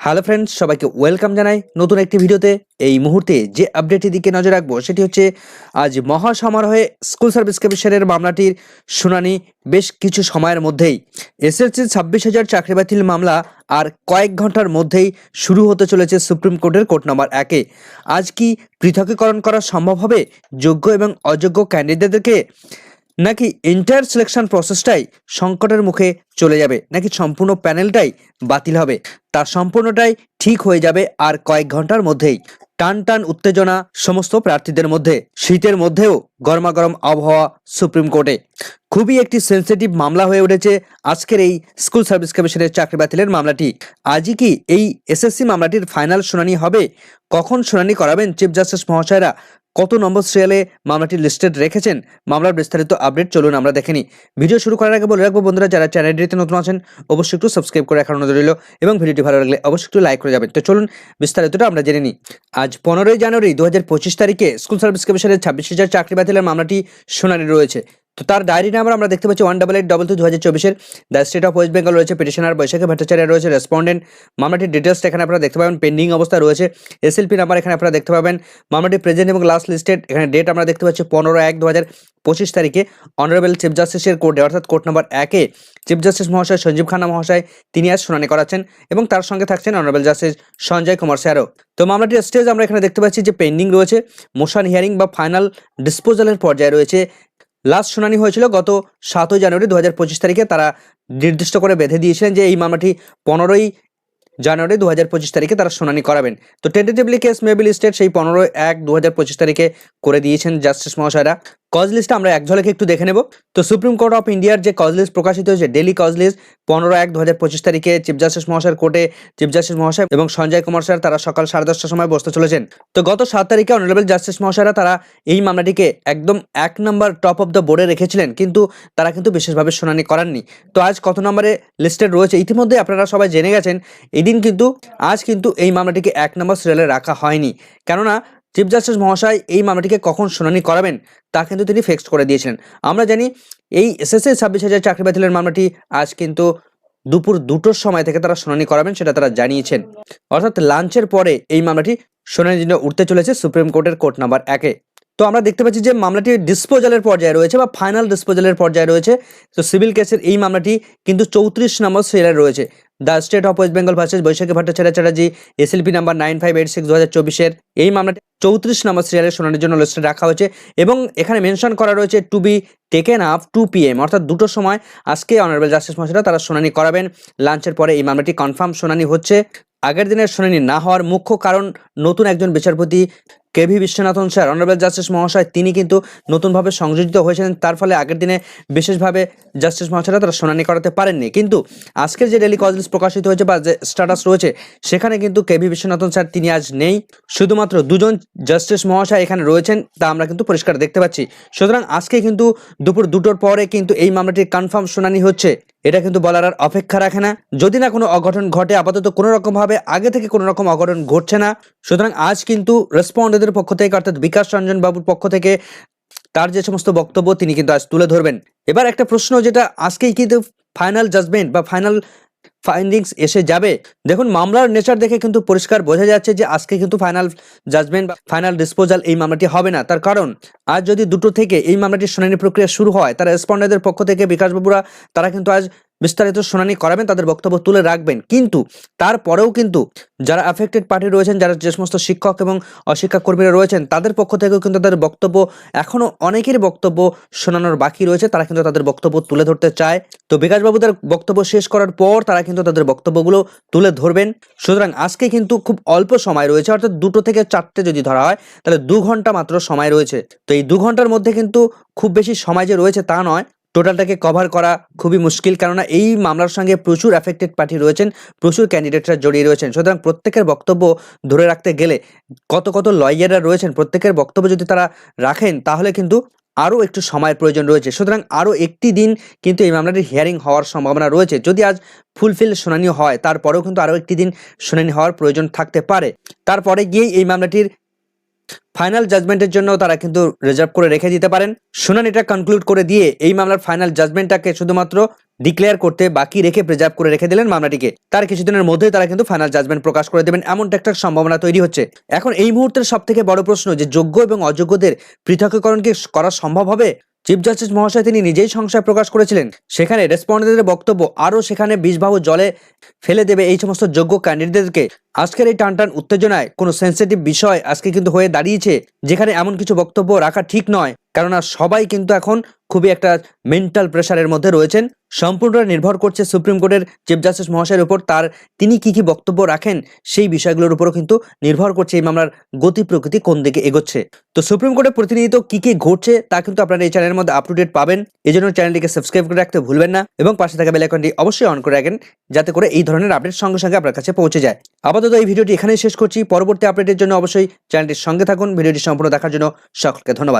Hello friends সবাইকে welcome জানাই নতুন একটি ভিডিওতে। এই মুহূর্তে যে আপডেটের দিকে নজর রাখব, সেটি হচ্ছে আজ মহাসমারোহে স্কুল সার্ভিস কমিশনের মামলাটির শুনানি বেশ কিছু সময়ের মধ্যেই। এসএসসি ছাব্বিশ হাজার চাকরি বাতিল মামলা আর কয়েক ঘণ্টার মধ্যেই শুরু হতে চলেছে সুপ্রিম কোর্টের কোর্ট নম্বর একে। আজ কি পৃথকীকরণ করা সম্ভব হবে? যোগ্য এবং অযোগ্য ক্যান্ডিডেটদেরকে নাকি এন্টায়ার সিলেকশন প্রসেসটাই সংকটের মুখে চলে যাবে? নাকি সম্পূর্ণ প্যানেলটাই বাতিল হবে? তার সম্পূর্ণটাই ঠিক হয়ে যাবে আর কয়েক ঘণ্টার মধ্যেই। টান টান উত্তেজনা সমস্ত প্রার্থীদের মধ্যে, শীতের মধ্যেও গরমাগরম আবহাওয়া সুপ্রিম কোর্টে। খুবই একটি সেন্সিটিভ মামলা হয়ে উঠেছে আজকের এই স্কুল সার্ভিস কমিশনের চাকরি বাতিলের মামলাটি। আজই কি এই এসএসসি মামলাটির ফাইনাল শুনানি হবে? কখন শুনানি করাবেন চিফ জাস্টিস মহাশয়রা? কত নম্বর সিরিয়ালে মামলাটি লিস্টেড রেখেছেন, মামলার বিস্তারিত আপডেট চলুন আমরা দেখেনি ভিডিও শুরু করার আগে বলে রাখব বন্ধুরা, যারা চ্যানেলটিতে নতুন আছেন, অবশ্যই একটু সাবস্ক্রাইব করে রাখার অনুরোধ রইল এবং ভিডিওটি ভালো লাগলে অবশ্যই একটু লাইক করে যাবেন। তো চলুন বিস্তারিতটা আমরা জেনে নিই। আজ পনেরোই জানুয়ারি দু হাজার পঁচিশ তারিখে স্কুল সার্ভিস কমিশনের ছাব্বিশ হাজার চাকরি বাতিলের মামলাটি শুনানি রয়েছে। তো তার ডায়েরি নাম্বার আমরা দেখতে পাচ্ছি one double eight double two দু হাজার চব্বিশের the State of West Bengal রয়েছে পিটিশনার বৈশাখী ভট্টাচার্য রয়েছে রেসপন্ডেন্ট মামলাটির ডিটেলসটা এখানে আপনারা দেখতে পাবেন পেন্ডিং অবস্থা রয়েছে। এসএলপি নাম্বার এখানে আপনারা দেখতে পাবেন, মামলাটি প্রেজেন্ট এবং লাস্ট লিস্টেড এখানে ডেট আমরা দেখতে পাচ্ছি পনেরো এক দু হাজার পঁচিশ তারিখে। অনারেবল চিফ জাস্টিসের কোর্টে অর্থাৎ কোর্ট নম্বর একে চিফ জাস্টিস মহাশয় সঞ্জীব খান্না মহাশয় তিনি আজ শুনানি করাচ্ছেন এবং তার সঙ্গে থাকছেন অনারেবল জাস্টিস সঞ্জয় কুমার স্যারও তো মামলাটির স্টেজ আমরা এখানে দেখতে পাচ্ছি যে পেন্ডিং রয়েছে মোশন হিয়ারিং বা ফাইনাল ডিসপোজালের পর্যায়ে রয়েছে। লাস্ট শুনানি হয়েছিল গত সাতই জানুয়ারি দু হাজার পঁচিশ তারিখে। তারা নির্দিষ্ট করে বেঁধে দিয়েছিলেন যে এই মামলাটি পনেরোই জানুয়ারি দু হাজার পঁচিশ তারিখে তারা শুনানি করাবেন। তো টেন্টেটিভলি কেস মেবিল স্টেট সেই পনেরোই এক দু হাজার পঁচিশ তারিখে করে দিয়েছেন জাস্টিস মহাশয়রা। কজ লিস্টটা আমরা এক ঝলকে একটু দেখে নেব। তো সুপ্রিম কোর্ট অফ ইন্ডিয়ার যে কজ লিস্ট প্রকাশিত হয়েছে ডেলি কজ লিস্ট পনেরো এক দু হাজার পঁচিশ তারিখে চিফ জাস্টিস মহাশয়ের কোর্টে চিফ জাস্টিস মহাশয় এবং সঞ্জয় কুমার স্যার তারা সকাল সাড়ে দশটার সময় বসতে চলেছেন। তো গত সাত তারিখে অনারেবল জাস্টিস মহাশয়রা তারা এই মামলাটিকে একদম এক নম্বর টপ অফ দ্য বোর্ডে রেখেছিলেন, কিন্তু তারা কিন্তু বিশেষভাবে শুনানি করাননি। তো আজ কত নম্বরে লিস্টেড রয়েছে, ইতিমধ্যে আপনারা সবাই জেনে গেছেন, এদিন কিন্তু, আজ কিন্তু এই মামলাটিকে এক নম্বর সিরিয়ালে রাখা হয়নি। কেননা চিফ জাস্টিস মহাশয় এই মামলাটিকে কখন শুনানি করাবেন, তা কিন্তু তিনি ফিক্সড করে দিয়েছিলেন। আমরা জানি এই এসএসসি ছাব্বিশ হাজার চাকরি বাতিলের মামলাটি আজ কিন্তু দুপুর দুটোর সময় থেকে তারা শুনানি করাবেন, সেটা তারা জানিয়েছেন। অর্থাৎ লাঞ্চের পরে এই মামলাটি শুনানির জন্য উঠতে চলেছে সুপ্রিম কোর্টের কোর্ট নাম্বার একে। তো আমরা দেখতে পাচ্ছি যে মামলাটি ডিসপোজালের পর্যায়ে রয়েছে বা ফাইনাল ডিসপোজালের পর্যায়ে রয়েছে। তো সিভিল কেসের এই মামলাটি কিন্তু চৌত্রিশ নম্বর সিরিয়ালে রয়েছে। The State of West Bengal versus Baishakhi Bhattacharya Chatterjee SLP number nine five eight six দু হাজার চব্বিশের এই মামলাটি চৌত্রিশ নম্বর সিরিয়ালের শুনানির জন্য লিস্টে রাখা হয়েছে এবং এখানে মেনশন করা রয়েছে to be taken up to PM অর্থাৎ দুটো সময়। আজকে অনারেবল জাস্টিস মহাশয়রা তারা শুনানি করাবেন। লাঞ্চের পরে এই মামলাটি কনফার্ম শুনানি হচ্ছে। আগের দিনের শুনানি না হওয়ার মুখ্য কারণ নতুন একজন বিচারপতি KV Viswanathan sir honourable justice মহাশয়, তিনি কিন্তু নতুনভাবে সংযোজিত হয়েছিলেন। তার ফলে আগের দিনে বিশেষভাবে জাস্টিস মহাশয়রা তারা শুনানি করাতে পারেননি। কিন্তু আজকের যে ডেলি কজ লিস্ট প্রকাশিত হয়েছে বা যে স্ট্যাটাস রয়েছে, সেখানে কিন্তু কে ভি বিশ্বনাথন স্যার, তিনি আজ নেই। শুধুমাত্র দুজন জাস্টিস মহাশয় এখানে রয়েছেন, তা আমরা কিন্তু পরিষ্কার দেখতে পাচ্ছি। সুতরাং আজকে কিন্তু দুপুর দুটোর পরে কিন্তু এই মামলাটির কনফার্ম শুনানি হচ্ছে। এটা কিন্তু বলার আর অপেক্ষা রাখে না। যদি না কোনো অঘটন ঘটে, আপাতত কোনো রকমভাবে আগে থেকে কোনো রকম অঘটন ঘটছে না। সুতরাং আজ কিন্তু রেসপন্ডেদের পক্ষ থেকে, অর্থাৎ বিকাশ রঞ্জন বাবুর পক্ষ থেকে তার যে সমস্ত বক্তব্য, তিনি কিন্তু আজ তুলে ধরবেন। এবার একটা প্রশ্ন, যেটা আজকেই কিন্তু ফাইনাল জাজমেন্ট বা ফাইনাল ফাইন্ডিংস এসে যাবে। দেখুন, মামলার নেচার দেখে কিন্তু পরিষ্কার বোঝা যাচ্ছে যে আজকে কিন্তু ফাইনাল জাজমেন্ট বা ফাইনাল ডিসপোজাল এই মামলাটি হবে না। তার কারণ, আজ যদি দুটো থেকে এই মামলাটির শুনানি প্রক্রিয়া শুরু হয়, তারা রেসপন্ডেন্টদের পক্ষ থেকে বিকাশবাবুরা তারা কিন্তু আজ বিস্তারিত শুনানি করাবেন, তাদের বক্তব্য তুলে রাখবেন। কিন্তু তারপরেও কিন্তু যারা অ্যাফেক্টেড পার্টি রয়েছেন, যারা যে সমস্ত শিক্ষক এবং অশিক্ষা কর্মীরা রয়েছেন, তাদের পক্ষ থেকেও কিন্তু তাদের বক্তব্য এখনও অনেকের বক্তব্য শোনানোর বাকি রয়েছে, তারা কিন্তু তাদের বক্তব্য তুলে ধরতে চায়। তো বিকাশবাবুদের বক্তব্য শেষ করার পর তারা কিন্তু তাদের বক্তব্যগুলো তুলে ধরবেন। সুতরাং আজকে কিন্তু খুব অল্প সময় রয়েছে, অর্থাৎ দুটো থেকে চারটে যদি ধরা হয়, তাহলে দু ঘণ্টা মাত্র সময় রয়েছে। তো এই দু ঘণ্টার মধ্যে কিন্তু খুব বেশি সময় যে রয়েছে তা নয় টোটালটাকে কভার করা খুবই মুশকিল, কেননা এই মামলার সঙ্গে প্রচুর অ্যাফেক্টেড পার্টি রয়েছেন, প্রচুর ক্যান্ডিডেটরা জড়িয়ে রয়েছেন। সুতরাং প্রত্যেকের বক্তব্য ধরে রাখতে গেলে কত কত লয়াররা রয়েছেন, প্রত্যেকের বক্তব্য যদি তারা রাখেন, তাহলে কিন্তু আরও একটু সময়ের প্রয়োজন রয়েছে। সুতরাং আরও একটি দিন কিন্তু এই মামলাটির হিয়ারিং হওয়ার সম্ভাবনা রয়েছে। যদি আজ ফুলফিল শুনানি হয়, তারপরেও কিন্তু আরও একটি দিন শুনানি হওয়ার প্রয়োজন থাকতে পারে। তারপরে গিয়েই এই মামলাটির ফাইনাল জাজমেন্টের জন্য তারা কিন্তু রিজার্ভ করে রেখে দিতে পারেন। শুনানিটা কনক্লুড করে দিয়ে এই মামলার ফাইনাল জাজমেন্টটাকে শুধুমাত্র ডিক্লেয়ার করতে বাকি রেখে প্রিজার্ভ করে রেখে দিলেন মামলাটিকে। তার কিছুদিনের মধ্যে তারা কিন্তু ফাইনাল জাজমেন্ট প্রকাশ করে দেবেন, এমনটা একটা সম্ভাবনা তৈরি হচ্ছে। এখন এই মুহূর্তের সব থেকে বড় প্রশ্ন যে যোগ্য এবং অযোগ্যদের পৃথকীকরণ কি করা সম্ভব হবে? চিফ জাস্টিস মহাশয় তিনি নিজেই সংশয় প্রকাশ করেছিলেন। সেখানে রেসপন্ডেন্টদের বক্তব্য আরও সেখানে বিষবাহু জলে ফেলে দেবে এই সমস্ত যোগ্য ক্যান্ডিডেটদেরকে আজকের এই টানটান উত্তেজনায় কোনো সেন্সিটিভ বিষয় আজকে কিন্তু হয়ে দাঁড়িয়েছে, যেখানে এমন কিছু বক্তব্য রাখা ঠিক নয়। কেননা সবাই কিন্তু এখন খুবই একটা মেন্টাল প্রেশারের মধ্যে রয়েছেন। সম্পূর্ণ নির্ভর করছে সুপ্রিম কোর্টের চিফ জাস্টিস মহাশয়ের উপর। তার তিনি কি কি বক্তব্য রাখেন, সেই বিষয়গুলোর উপরও কিন্তু নির্ভর করছে এই মামলার গতি প্রকৃতি কোন দিকে এগোচ্ছে। তো সুপ্রিম কোর্টে প্রতিনিধিত কি কি ঘটছে তা কিন্তু আপনারা এই চ্যানেলের মধ্যে আপ টু ডেট পাবেন। এই জন্য চ্যানেলটিকে সাবস্ক্রাইব করে রাখতে ভুলবেন না এবং পাশে থাকা বেল আইকনটি অবশ্যই অন করে রাখেন, যাতে করে এই ধরনের আপডেট সঙ্গে সঙ্গে আপনার কাছে পৌঁছে যায়। আপাতত এই ভিডিওটি এখানেই শেষ করছি। পরবর্তী আপডেটের জন্য অবশ্যই চ্যানেলটির সঙ্গে থাকুন। ভিডিওটি সম্পূর্ণ দেখার জন্য সকলকে ধন্যবাদ।